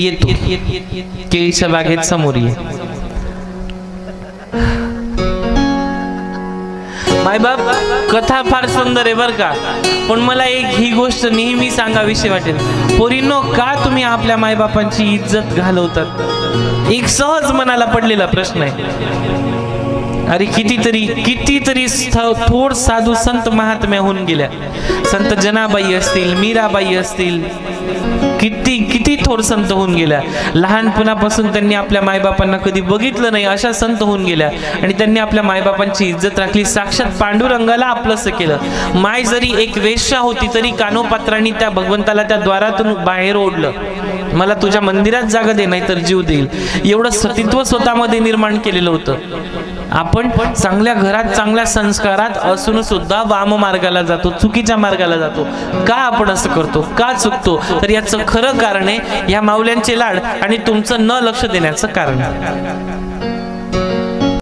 येतो. केळीच्या बागेत समोर ये. मायबाप कथा फार सुंदर आहे बर का. पण मला एक ही गोष्ट नेहमी सांगावीशी वाटेल. पोरीनो का तुम्ही आपल्या मायबापांची इज्जत घालवतात? एक सहज मनाला पडलेला प्रश्न आहे. अरे कितीतरी कितीतरी स्थ- थोर साधू संत महात्म्या होऊन गेल्या. संत जनाबाई असतील मीराबाई असतील. किती किती थोर संत होऊन गेल्या. लहानपणापासून त्यांनी आपल्या मायबापांना कधी बघितलं नाही अशा संत होऊन गेल्या. आणि त्यांनी आपल्या मायबापांची इज्जत राखली. साक्षात पांडुरंगाला आपलंसं केलं. माय जरी एक वेश्या होती तरी कानोपात्रांनी त्या भगवंताला त्या द्वारातून बाहेर ओढलं. मला तुझ्या मंदिरात जागा दे नाही तर जीव देईल. एवढं सतीत्व स्वतःमध्ये निर्माण केलेलं होतं. आपण चांगल्या घरात चांगल्या संस्कारात असून सुद्धा वाम मार्गाला जातो चुकीच्या मार्गाला जातो. का आपण असं करतो? का चुकतो? तर याचं खरं कारण आहे या माऊल्यांचे लाड आणि तुमचं न लक्ष देण्याचं कारण.